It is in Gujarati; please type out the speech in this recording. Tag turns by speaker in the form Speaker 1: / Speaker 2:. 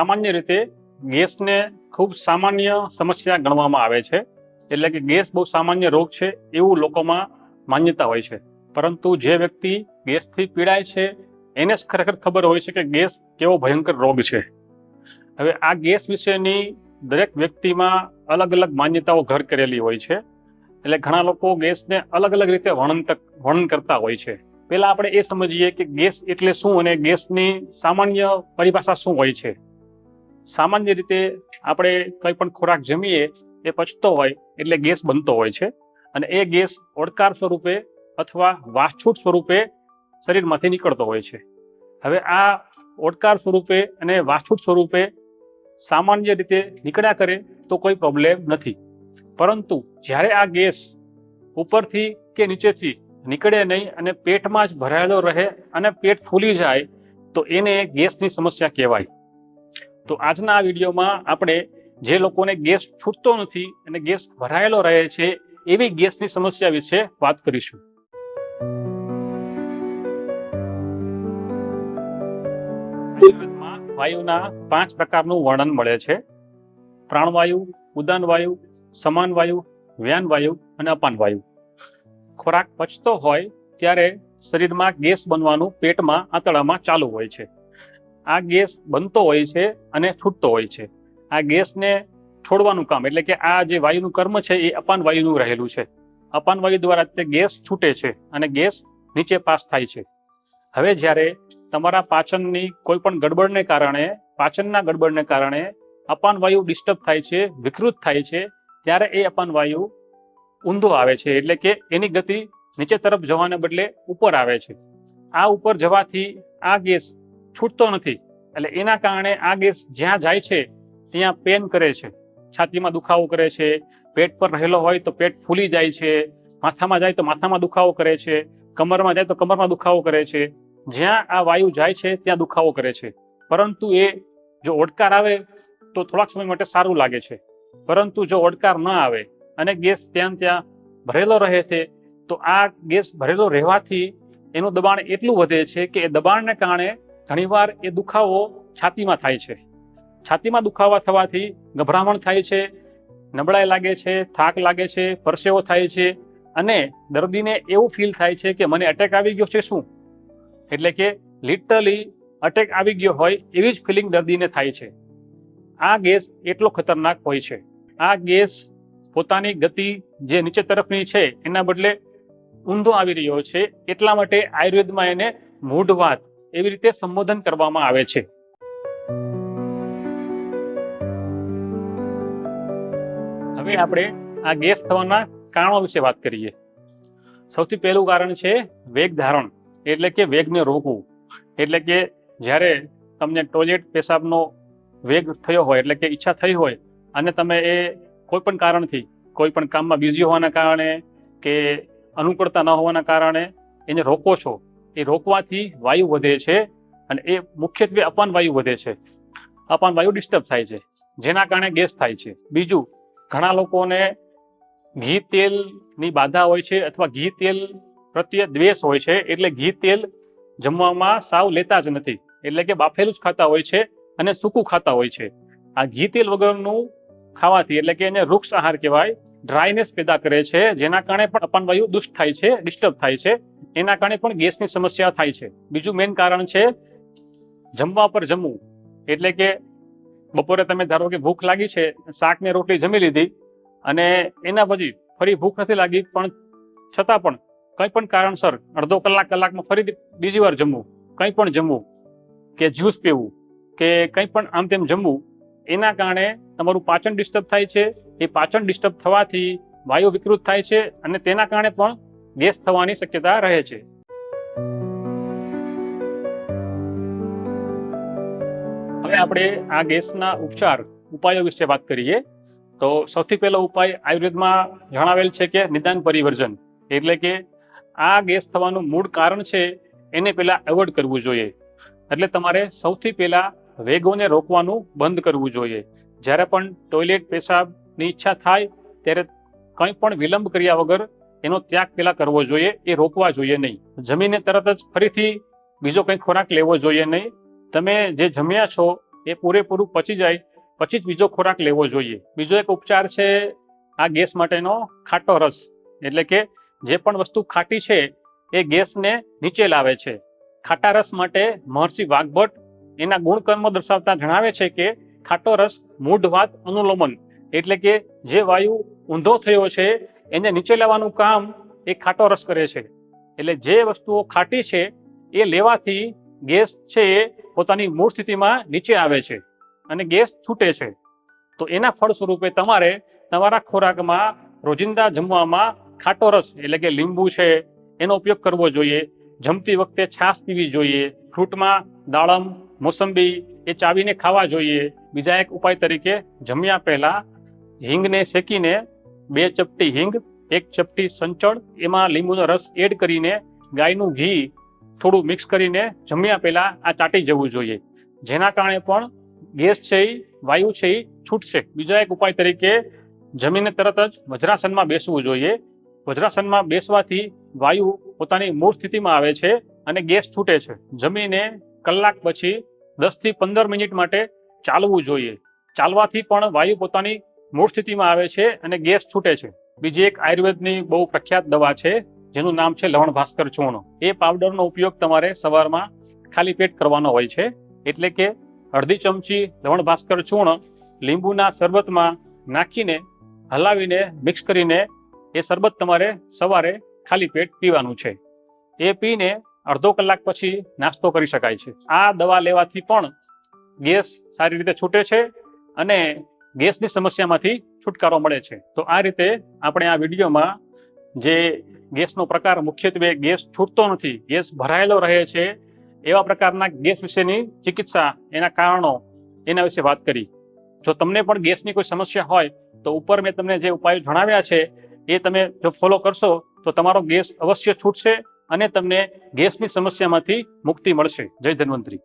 Speaker 1: સામાન્ય રીતે ગેસને ખૂબ સામાન્ય સમસ્યા ગણવામાં આવે છે. એટલે કે ગેસ બહુ સામાન્ય રોગ છે એવું લોકોમાં માન્યતા હોય છે. પરંતુ જે વ્યક્તિ ગેસથી પીડાય છે, એને જ ખરેખર ખબર હોય છે કે ગેસ કેવો ભયંકર રોગ છે. હવે આ ગેસ વિશેની દરેક વ્યક્તિમાં અલગ અલગ માન્યતાઓ ઘર કરેલી હોય છે. એટલે ઘણા લોકો ગેસને અલગ અલગ રીતે વર્ણન તક- વર્ણન કરતા હોય છે. પહેલાં આપણે એ સમજીએ કે ગેસ એટલે શું અને ગેસની સામાન્ય પરિભાષા શું હોય છે. સામાન્ય રીતે આપણે કંઈ પણ ખોરાક જમીએ, એ પચતો હોય એટલે ગેસ બનતો હોય છે. અને એ ગેસ ઓડકાર સ્વરૂપે અથવા વાછૂટ સ્વરૂપે શરીરમાંથી નીકળતો હોય છે. હવે આ ઓડકાર સ્વરૂપે અને વાછૂટ સ્વરૂપે સામાન્ય રીતે નીકળ્યા કરે તો કોઈ પ્રોબ્લેમ નથી. પરંતુ જ્યારે આ ગેસ ઉપરથી કે નીચેથી નીકળે નહીં અને પેટમાં જ ભરાયેલો રહે અને પેટ ફૂલી જાય, તો એને ગેસની સમસ્યા કહેવાય. તો આજના આ વિડીયોમાં આપણે જે લોકોને ગેસ છૂટતો નથી અને ગેસ ભરાયેલો રહે છે, એવી ગેસની સમસ્યા વિશે વાત કરીશું. વાયુના પાંચ પ્રકારનું વર્ણન મળે છે. પ્રાણવાયુ ઉદાન વાયુ સમાન વાયુ વ્યાન વાયુ અને અપાન વાયુ ખોરાક પચતો હોય ત્યારે શરીરમાં ગેસ બનવાનું પેટમાં આંતળામાં ચાલુ હોય છે. આ ગેસ બનતો હોય છે અને છૂટતો હોય છે. આ ગેસને છોડવાનું કામ એટલે કે આ જે વાયુનું કર્મ છે એ અપાન વાયુનું રહેલું છે. અપાન વાયુ દ્વારા તે ગેસ છૂટે છે અને ગેસ નીચે પાસ થાય છે. હવે જ્યારે તમારા પાચનની કોઈ પણ ગડબડને કારણે, પાચનના ગડબડને કારણે અપાન વાયુ ડિસ્ટર્બ થાય છે, વિકૃત થાય છે, ત્યારે એ અપાન વાયુ ઊંધો આવે છે એટલે કે એની ગતિ નીચે તરફ જવાને બદલે ઉપર આવે છે. આ ઉપર જવાથી આ ગેસ છૂટતો નથી. એટલે એના કારણે આ ગેસ જ્યાં જાય છે, ત્યાં પેન કરે છે. છાતીમાં દુખાવો કરે છે. પેટ પર રહેલો હોય તો પેટ ફૂલી જાય છે. માથામાં જાય તો માથામાં દુખાવો કરે છે. કમરમાં જાય તો કમરમાં દુખાવો કરે છે. જ્યાં આ વાયુ જાય છે, ત્યાં દુખાવો કરે છે. પરંતુ એ જો ઓડકાર આવે તો થોડાક સમય માટે સારું લાગે છે. પરંતુ જો ઓડકાર ન આવે અને ગેસ ત્યાં ત્યાં ભરેલો રહે છે, તો આ ગેસ ભરેલો રહેવાથી એનું દબાણ એટલું વધે છે કે એ દબાણને કારણે ઘણીવાર એ દુખાવો છાતીમાં થાય છે. છાતીમાં દુખાવા થવાથી ગભરામણ થાય છે, નબળાઈ લાગે છે, થાક લાગે છે, પરસેવો થાય છે અને દર્દીને એવું ફીલ થાય છે કે મને અટેક આવી ગયો છે શું? એટલે કે લિટરલી અટેક આવી ગયો હોય એવી જ ફિલિંગ દર્દીને થાય છે. આ ગેસ એટલો ખતરનાક હોય છે. આ ગેસ પોતાની ગતિ જે નીચે તરફની છે એના બદલે ઊંધો આવી રહ્યો છે. એટલા માટે આયુર્વેદમાં એને મૂઢવાત એવી રીતે સંબોધન કરવામાં આવે છે. હવે આપણે આ ગેસ થવાના કારણો વિશે વાત કરીએ. સૌથી પહેલું કારણ છે વેગ ધારણ, એટલે કે વેગને રોકવું. એટલે કે જ્યારે તમને ટોયલેટ પેશાબનો વેગ થયો હોય, એટલે કે ઈચ્છા થઈ હોય, અને તમે એ કોઈ પણ કારણથી કોઈ પણ કામમાં બિઝી હોવાના કારણે કે અનુકૂળતા ન હોવાના કારણે એને રોકો છો એ રોકવાથી વાયુ વધે છે અને એ મુખ્યત્વે અપાન વાયુ વધે છે. અપાન વાયુ ડિસ્ટર્બ થાય છે. જેના કારણે ગેસ થાય છે. બીજું, ઘણા લોકોને ઘી તેલની બાધા હોય છે અથવા ઘી તેલ પ્રત્યે દ્વેષ હોય છે. એટલે ઘી તેલ જમવામાં સાવ લેતા જ નથી. એટલે કે બાફેલું જ ખાતા હોય છે અને સૂકું ખાતા હોય છે. આ ઘી તેલ વગરનું ખાવાથી એટલે કે એને વૃક્ષ આહાર કહેવાય ડ્રાયનેસ પેદા કરે છે, જેના કારણે પણ અપનવાયુ દુષ્ટ થાય છે, ડિસ્ટર્બ થાય છે. એના કારણે પણ ગેસની સમસ્યા થાય છે. બીજું મેઇન કારણ છે, જમવા પર જમવું. એટલે કે બપોરે તમે ધારો કે ભૂખ લાગી છે શાક ને રોટલી જમી લીધી અને એના પછી ફરી ભૂખ નથી લાગી, પણ છતાં પણ કંઈ પણ કારણસર અડધો કલાક કલાકમાં ફરી બીજી વાર જમવું, કંઈ પણ જમવું, કે જ્યુસ પીવું, કે કંઈ પણ આમ તેમ જમવું, એના કારણે તમારું પાચન ડિસ્ટર્બ થાય છે, એ પાચન ડિસ્ટર્બ થવાથી વાયુ વિકૃત થાય છે અને તેના કારણે પણ ગેસ થવાની શક્યતા રહે છે. હવે આપણે આ ગેસના ઉપચાર, ઉપાયો વિશે વાત કરીએ. તો સૌથી પહેલો ઉપાય આયુર્વેદમાં જણાવેલ છે કે નિદાન પરિવર્જન. એટલે કે આ ગેસ થવાનું મૂળ કારણ છે, એને પહેલા એવોર્ડ કરવું જોઈએ. એટલે તમારે સૌથી પહેલા વેગોને રોકવાનું બંધ કરવું જોઈએ. જ્યારે પણ ટોયલેટ પેશાબની ઈચ્છા થાય, ત્યારે કંઈ પણ વિલંબ કર્યા વગર એનો ત્યાગ પેલા કરવો જોઈએ, એ રોકવા જોઈએ નહીં. જમીને તરત જ ફરીથી બીજો કંઈ ખોરાક લેવો જોઈએ નહીં. તમે જે જમ્યા છો, એ પૂરેપૂરું પચી જાય, પછી જ બીજો ખોરાક લેવો જોઈએ. બીજો એક ઉપચાર છે, આ ગેસ માટેનો ખાટો રસ. એટલે કે જે પણ વસ્તુ ખાટી છે, એ ગેસને નીચે લાવે છે. ખાટા રસ માટે મહર્ષિ વાઘભટ્ટ એના ગુણકર્મ દર્શાવતા જણાવે છે કે ખાટો રસ મૂઢવાત, અનુલોમન. એટલે કે જે વાયુ ઊંધો થયો છે, એને નીચે લાવવાનું કામ એ ખાટો રસ કરે છે. એટલે જે વસ્તુઓ ખાટી છે, એ લેવાથી ગેસ છે એ પોતાની મૂળ સ્થિતિમાં નીચે આવે છે અને ગેસ છૂટે છે. તો એના ફળ સ્વરૂપે તમારે તમારા ખોરાકમાં રોજિંદા જમવામાં ખાટો રસ એટલે કે લીંબુ છે, એનો ઉપયોગ કરવો જોઈએ. જમતી વખતે છાશ પીવી જોઈએ. ફ્રૂટમાં દાડમ મોસંબી એ ચાવીને ખાવા જોઈએ. બીજા એક ઉપાય તરીકે જમ્યા પહેલા હિંગને શેકીને બે ચપટી હિંગ, એક ચપટી સંચળ, એમાં લીંબુનો રસ એડ કરીને ગાયનું ઘી થોડું મિક્સ કરીને જમ્યા પહેલા આ ચાટી જવું જોઈએ. જેના કારણે પણ ગેસ છે એ વાયુ છે એ છૂટશે. બીજા એક ઉપાય તરીકે જમીને તરત જ વજ્રાસનમાં બેસવું જોઈએ. વજ્રાસનમાં બેસવાથી વાયુ પોતાની મૂળ સ્થિતિમાં આવે છે અને ગેસ છૂટે છે. જમીને કલાક પછી દસથી પંદર મિનિટ માટે ચાલવું જોઈએ. ચાલવાથી પણ વાયુ પોતાની મૂળ સ્થિતિમાં આવે છે અને ગેસ છૂટે છે. બીજી એક આયુર્વેદની બહુ પ્રખ્યાત દવા છે, જેનું નામ છે લવણ ભાસ્કર ચૂર્ણ. એ પાવડરનો ઉપયોગ તમારે સવારમાં ખાલી પેટ કરવાનો હોય છે. એટલે કે અડધી ચમચી લવણ ભાસ્કર ચૂર્ણ લીંબુના શરબતમાં નાખીને, હલાવીને, મિક્સ કરીને એ શરબત તમારે સવારે ખાલી પેટ પીવાનું છે. એ પીને અડધો કલાક પછી નાસ્તો કરી શકાય છે. આ દવા લેવાથી પણ ગેસ સારી રીતે છૂટે છે અને ગેસની સમસ્યામાંથી છુટકારો મળે છે. તો આ રીતે આપણે આ વિડીયોમાં જે ગેસનો પ્રકાર, મુખ્યત્વે ગેસ છૂટતો નથી, ગેસ ભરાયેલો રહે છે, એવા પ્રકારના ગેસ વિશેની ચિકિત્સા એના કારણો એના વિશે વાત કરી. જો તમને પણ ગેસની કોઈ સમસ્યા હોય, તો ઉપર મેં તમને જે ઉપાયો જણાવ્યા છે, એ તમે જો ફોલો કરશો, તો તમારો ગેસ અવશ્ય છૂટશે. અને તમને ગેસની સમસ્યામાંથી મુક્તિ મળશે. જય ધન્વંતરી.